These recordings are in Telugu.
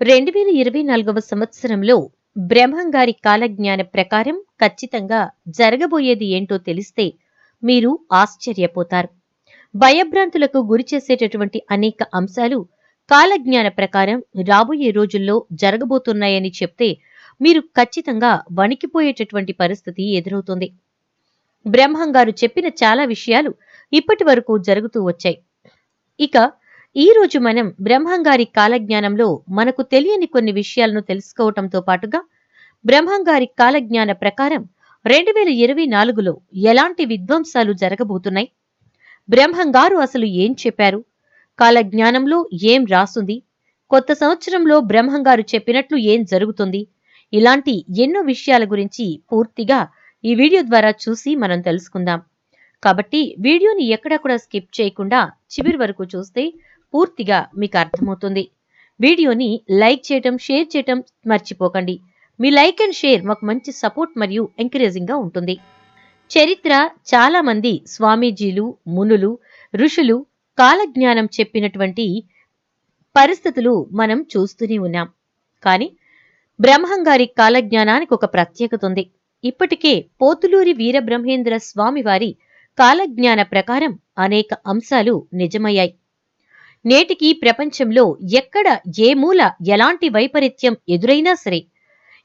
రెండు వేల ఇరవై నాలుగవ సంవత్సరంలో బ్రహ్మంగారి కాలజ్ఞాన ప్రకారం ఖచ్చితంగా జరగబోయేది ఏంటో తెలిస్తే మీరు ఆశ్చర్యపోతారు. భయభ్రాంతులకు గురి చేసేటటువంటి అనేక అంశాలు కాలజ్ఞాన ప్రకారం రాబోయే రోజుల్లో జరగబోతున్నాయని చెప్తే మీరు ఖచ్చితంగా వణికిపోయేటటువంటి పరిస్థితి ఎదురవుతుంది. బ్రహ్మంగారు చెప్పిన చాలా విషయాలు ఇప్పటి వరకు జరుగుతూ వచ్చాయి. ఇక ఈ రోజు మనం బ్రహ్మంగారి కాలజ్ఞానంలో మనకు తెలియని కొన్ని విషయాలను తెలుసుకోవటంతో పాటుగా బ్రహ్మంగారి కాలజ్ఞాన ప్రకారం రెండు వేల ఇరవై నాలుగులో ఎలాంటి విధ్వంసాలు జరగబోతున్నాయి? బ్రహ్మంగారు అసలు ఏం చెప్పారు? కాలజ్ఞానంలో ఏం రాసుంది? కొత్త సంవత్సరంలో బ్రహ్మంగారు చెప్పినట్లు ఏం జరుగుతుంది? ఇలాంటి ఎన్నో విషయాల గురించి పూర్తిగా ఈ వీడియో ద్వారా చూసి మనం తెలుసుకుందాం. కాబట్టి వీడియోని ఎక్కడా కూడా స్కిప్ చేయకుండా చివరి వరకు చూస్తే పూర్తిగా మీకు అర్థమవుతుంది. వీడియోని లైక్ చేయటం షేర్ చేయటం మర్చిపోకండి. మీ లైక్ అండ్ షేర్ మాకు మంచి సపోర్ట్ మరియు ఎంకరేజింగ్గా ఉంటుంది. చరిత్ర చాలామంది స్వామీజీలు మునులు ఋషులు కాలజ్ఞానం చెప్పినటువంటి పరిస్థితులు మనం చూస్తూనే ఉన్నాం. కానీ బ్రహ్మంగారి కాలజ్ఞానానికి ఒక ప్రత్యేకత ఉంది. ఇప్పటికే పోతులూరి వీరబ్రహ్మేంద్ర స్వామి వారి కాలజ్ఞాన ప్రకారం అనేక అంశాలు నిజమయ్యాయి. నేటికి ప్రపంచంలో ఎక్కడ ఏ మూల ఎలాంటి వైపరీత్యం ఎదురైనా సరే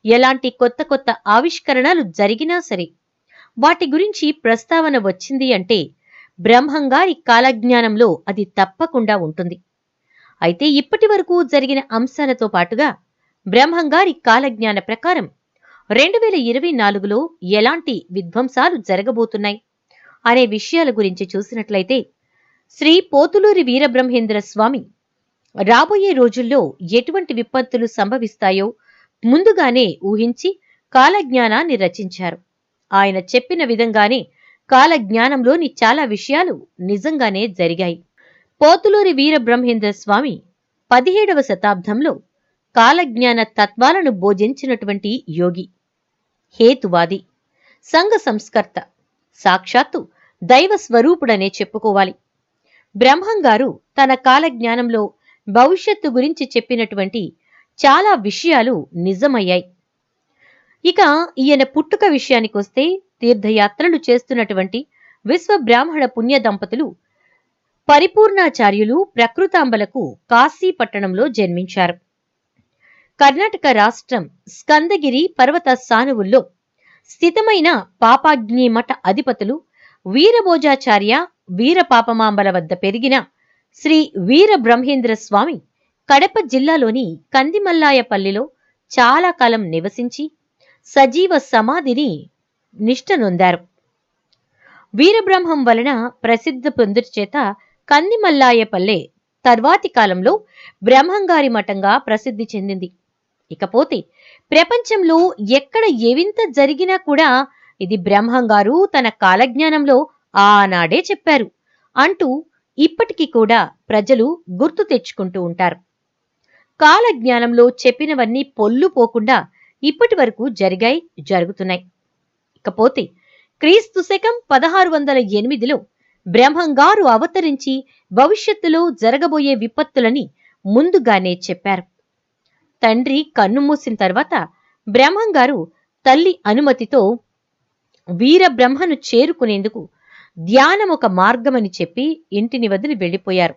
ఎలాంటి కొత్త కొత్త ఆవిష్కరణలు జరిగినా సరే వాటి గురించి ప్రస్తావన వచ్చింది అంటే బ్రహ్మంగారి కాలజ్ఞానంలో అది తప్పకుండా ఉంటుంది. అయితే ఇప్పటి వరకు జరిగిన అంశాలతో పాటుగా బ్రహ్మంగారి కాలజ్ఞాన ప్రకారం రెండు వేల ఇరవై నాలుగులో ఎలాంటి విధ్వంసాలు జరగబోతున్నాయి అనే విషయాల గురించి చూసినట్లయితే శ్రీ పోతులూరి వీరబ్రహ్మేంద్ర స్వామి రాబోయే రోజుల్లో ఎటువంటి విపత్తులు సంభవిస్తాయో ముందుగానే ఊహించి కాలజ్ఞానాన్ని రచించారు. ఆయన చెప్పిన విధంగానే కాలజ్ఞానంలోని చాలా విషయాలు నిజంగానే జరిగాయి. పోతులూరి వీరబ్రహ్మేంద్ర స్వామి పదిహేడవ శతాబ్దంలో కాలజ్ఞాన తత్వాలను బోధించినటువంటి యోగి హేతువాది సంఘ సంస్కర్త సాక్షాత్తు దైవ స్వరూపుడనే చెప్పుకోవాలి. బ్రహ్మంగారు తన కాలజ్ఞానంలో భవిష్యత్తు గురించి చెప్పినటువంటి చాలా విషయాలు నిజమయ్యాయి. ఇక ఈయన పుట్టుక విషయానికొస్తే తీర్థయాత్రలు చేస్తున్నటువంటి విశ్వ బ్రాహ్మణ పుణ్య దంపతులు పరిపూర్ణాచార్యులు ప్రకృతాంబలకు కాశీ పట్టణంలో జన్మించారు. కర్ణాటక రాష్ట్రం స్కందగిరి పర్వత సానువుల్లో స్థితమైన పాపాగ్ని మఠ అధిపతులు వీరభోజాచార్య వీరపాపమాంబల వద్ద పెరిగిన శ్రీ వీర బ్రహ్మేంద్ర స్వామి కడప జిల్లాలోని కందిమల్లాయపల్లిలో చాలా కాలం నివసించి సజీవ సమాధిని నిష్టనొందారు వీరబ్రహ్మం వలన ప్రసిద్ధ పొందుట చేత కందిమల్లాయపల్లె తర్వాతి కాలంలో బ్రహ్మంగారి మఠంగా ప్రసిద్ధి చెందింది. ఇకపోతే ప్రపంచంలో ఎక్కడ ఏవింత జరిగినా కూడా ఇది బ్రహ్మంగారు తన కాలజ్ఞానంలో ఆనాడే చెప్పారు. అంటూ ఇప్పటికీ కూడా ప్రజలు గుర్తు తెచ్చుకుంటూ ఉంటారు. కాలజ్ఞానంలో చెప్పినవన్నీ పొల్లు పోకుండా ఇప్పటి వరకు జరిగాయి జరుగుతున్నాయి. ఇకపోతే క్రీస్తు శకం పదహారు వందల ఎనిమిదిలో బ్రహ్మంగారు అవతరించి భవిష్యత్తులో జరగబోయే విపత్తులని ముందుగానే చెప్పారు. తండ్రి కన్నుమూసిన తర్వాత బ్రహ్మంగారు తల్లి అనుమతితో వీరబ్రహ్మను చేరుకునేందుకు ధ్యానం ఒక మార్గమని చెప్పి ఇంటిని వదిలి వెళ్ళిపోయారు.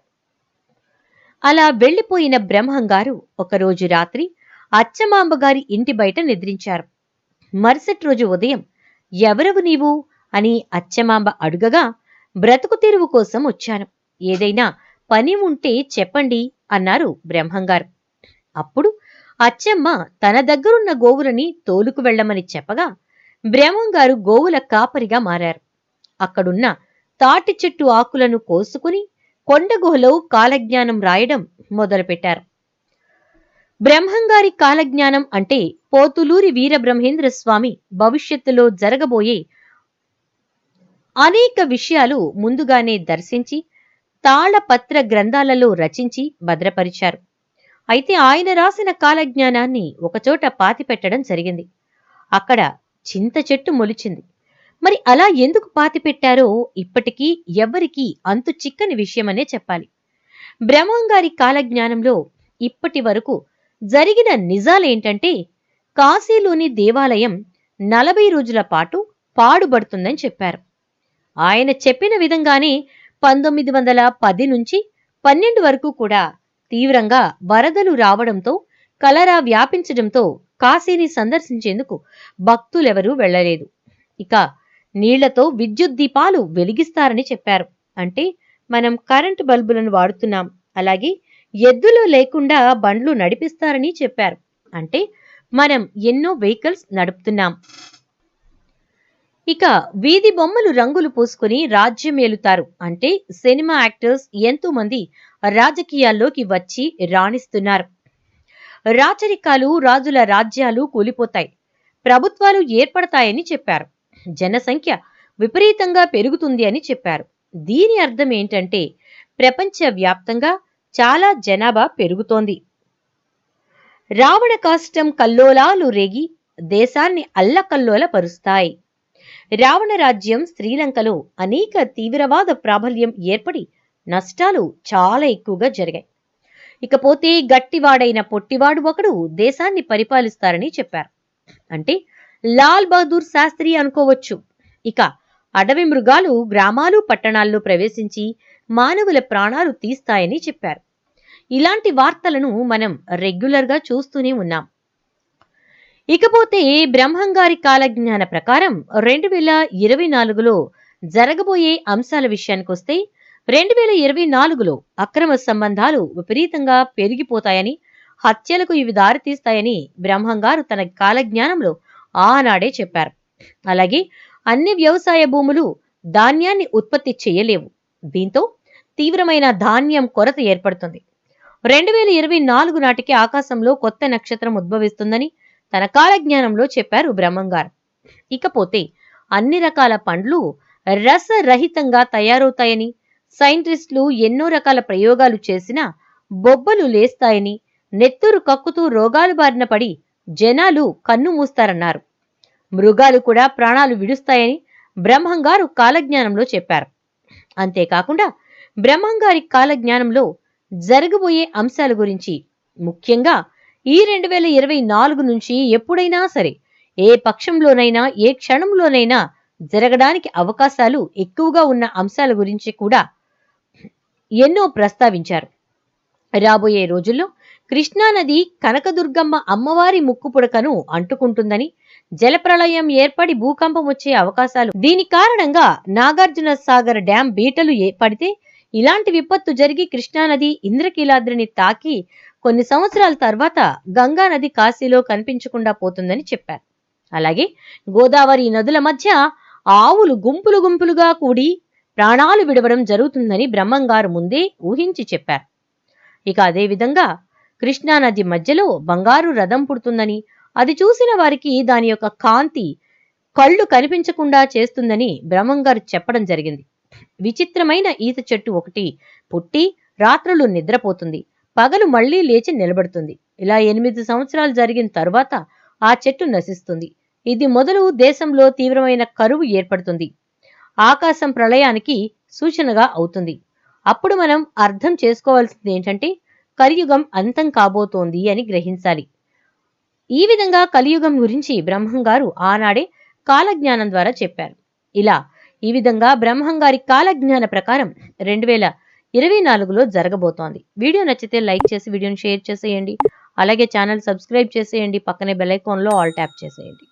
అలా వెళ్ళిపోయిన బ్రహ్మంగారు ఒకరోజు రాత్రి అచ్చమాంబగారి ఇంటి బయట నిద్రించారు. మరుసటి రోజు ఉదయం ఎవరవు నీవు? అని అచ్చమాంబ అడుగగా బ్రతుకు తెరువు కోసం వచ్చాను. ఏదైనా పని ఉంటే చెప్పండి అన్నారు బ్రహ్మంగారు. అప్పుడు అచ్చమ్మ తన దగ్గరున్న గోవులని తోలుకు వెళ్ళమని చెప్పగా బ్రహ్మంగారు గోవుల కాపరిగా మారారు. అక్కడున్న తాటి చెట్టు ఆకులను కోసుకుని కొండగుహలో కాలజ్ఞానం రాయడం మొదలుపెట్టారు. బ్రహ్మంగారి కాలజ్ఞానం అంటే పోతులూరి వీరబ్రహ్మేంద్ర స్వామి భవిష్యత్తులో జరగబోయే అనేక విషయాలు ముందుగానే దర్శించి తాళపత్ర గ్రంథాలలో రచించి భద్రపరిచారు. అయితే ఆయన రాసిన కాలజ్ఞానాన్ని ఒకచోట పాతిపెట్టడం జరిగింది. అక్కడ చింత చెట్టు మొలిచింది. మరి అలా ఎందుకు పాతిపెట్టారో ఇప్పటికీ ఎవ్వరికీ అంతు చిక్కని విషయమనే చెప్పాలి. బ్రహ్మంగారి కాలజ్ఞానంలో ఇప్పటి వరకు జరిగిన నిజాలేంటంటే కాశీలోని దేవాలయం నలభై రోజుల పాటు పాడుబడుతుందని చెప్పారు. ఆయన చెప్పిన విధంగానే పంతొమ్మిది వందల పది నుంచి పన్నెండు వరకు కూడా తీవ్రంగా వరదలు రావడంతో కలరా వ్యాపించడంతో కాశీని సందర్శించేందుకు భక్తులెవరూ వెళ్ళలేదు ఇక నీళ్ళతో విద్యుత్ దీపాలు వెలిగిస్తారని చెప్పారు. అంటే మనం కరెంటు బల్బులను వాడుతున్నాం. అలాగే ఎద్దులు లేకుండా బండ్లు నడిపిస్తారని చెప్పారు. అంటే మనం ఎన్నో వెహికల్స్ నడుపుతున్నాం. ఇక వీధి బొమ్మలు రంగులు పూసుకుని రాజ్యం ఏలుతారు. అంటే సినిమా యాక్టర్స్ ఎంతో మంది రాజకీయాల్లోకి వచ్చి రాణిస్తున్నారు. రాచరికాలు రాజుల రాజ్యాలు కూలిపోతాయి. ప్రభుత్వాలు ఏర్పడతాయని చెప్పారు. జనసంఖ్య విపరీతంగా పెరుగుతుంది అని చెప్పారు. దీని అర్థం ఏంటంటే ప్రపంచ వ్యాప్తంగా చాలా జనాభా పెరుగుతోంది. రావణ కాష్టం కల్లోలాలు రేగి దేశాన్ని అల్లకల్లోల పరుస్తాయి. రావణ రాజ్యం శ్రీలంకలో అనేక తీవ్రవాద ప్రాబల్యం ఏర్పడి నష్టాలు చాలా ఎక్కువగా జరిగాయి. ఇకపోతే గట్టివాడైన పొట్టివాడు ఒకడు దేశాన్ని పరిపాలిస్తారని చెప్పారు. అంటే లాల్ బహదూర్ శాస్త్రి అనుకోవచ్చు. ఇక అడవి మృగాలు గ్రామాలు పట్టణాల్లో ప్రవేశించి మానవుల ప్రాణాలు తీస్తాయని చెప్పారు. ఇలాంటి వార్తలను మనం రెగ్యులర్గా చూస్తూనే ఉన్నాం. ఇకపోతే బ్రహ్మంగారి కాలజ్ఞాన ప్రకారం రెండు వేల ఇరవై నాలుగులో జరగబోయే అంశాల విషయానికొస్తే రెండు వేల ఇరవై నాలుగులో అక్రమ సంబంధాలు విపరీతంగా పెరిగిపోతాయని హత్యలకు ఇవి దారితీస్తాయని బ్రహ్మంగారు తన కాలజ్ఞానంలో ఆనాడే చెప్పారు. అలాగే అన్ని వ్యవసాయ భూములు ధాన్యాన్ని ఉత్పత్తి చేయలేవు. దీంతో తీవ్రమైన ధాన్యం కొరత ఏర్పడుతుంది. రెండు వేల ఇరవై నాలుగు నాటికి ఆకాశంలో కొత్త నక్షత్రం ఉద్భవిస్తుందని తన కాలజ్ఞానంలో చెప్పారు బ్రహ్మంగారు. ఇకపోతే అన్ని రకాల పండ్లు రసరహితంగా తయారవుతాయని సైంటిస్టులు ఎన్నో రకాల ప్రయోగాలు చేసినా బొబ్బలు లేస్తాయని నెత్తురు కక్కుతూ రోగాలు బారిన పడి జనాలు కన్ను మూస్తారన్నారు. మృగాలు కూడా ప్రాణాలు విడుస్తాయని బ్రహ్మంగారు కాలజ్ఞానంలో చెప్పారు. అంతేకాకుండా బ్రహ్మంగారి కాలజ్ఞానంలో జరగబోయే అంశాల గురించి ముఖ్యంగా ఈ రెండు వేల ఇరవై నాలుగు నుంచి ఎప్పుడైనా సరే ఏ పక్షంలోనైనా ఏ క్షణంలోనైనా జరగడానికి అవకాశాలు ఎక్కువగా ఉన్న అంశాల గురించి కూడా ఎన్నో ప్రస్తావించారు. రాబోయే రోజుల్లో కృష్ణానది కనకదుర్గమ్మ అమ్మవారి ముక్కు పుడకను అంటుకుంటుందని జలప్రళయం ఏర్పడి భూకంపం వచ్చే అవకాశాలు. దీని కారణంగా నాగార్జున సాగర్ డ్యాం బీటలు ఏర్పడితే ఇలాంటి విపత్తు జరిగి కృష్ణానది ఇంద్రకీలాద్రిని తాకి కొన్ని సంవత్సరాల తర్వాత గంగా నది కాశీలో కనిపించకుండా పోతుందని చెప్పారు. అలాగే గోదావరి నదుల మధ్య ఆవులు గుంపులు గుంపులుగా కూడి ప్రాణాలు విడవడం జరుగుతుందని బ్రహ్మంగారు ముందే ఊహించి చెప్పారు. ఇక అదేవిధంగా కృష్ణానది మధ్యలో బంగారు రథం పుడుతుందని అది చూసిన వారికి దాని యొక్క కాంతి కళ్ళు కనిపించకుండా చేస్తుందని బ్రహ్మంగారు చెప్పడం జరిగింది. విచిత్రమైన ఈత చెట్టు ఒకటి పుట్టి రాత్రులు నిద్రపోతుంది. పగలు మళ్ళీ లేచి నిలబడుతుంది. ఇలా ఎనిమిది సంవత్సరాలు జరిగిన తర్వాత ఆ చెట్టు నశిస్తుంది. ఇది మొదలు దేశంలో తీవ్రమైన కరువు ఏర్పడుతుంది. ఆకాశం ప్రళయానికి సూచనగా అవుతుంది. అప్పుడు మనం అర్థం చేసుకోవాల్సింది ఏంటంటే కలియుగం అంతం కాబోతోంది అని గ్రహించాలి. ఈ విధంగా కలియుగం గురించి బ్రహ్మంగారు ఆనాడే కాలజ్ఞానం ద్వారా చెప్పారు. ఇలా ఈ విధంగా బ్రహ్మంగారి కాలజ్ఞాన ప్రకారం రెండు వేల ఇరవై నాలుగులో జరగబోతోంది. వీడియో నచ్చితే లైక్ చేసి వీడియోని షేర్ చేసేయండి. అలాగే ఛానల్ సబ్స్క్రైబ్ చేసేయండి. పక్కనే బెల్ ఐకాన్లో ఆల్ ట్యాప్ చేసేయండి.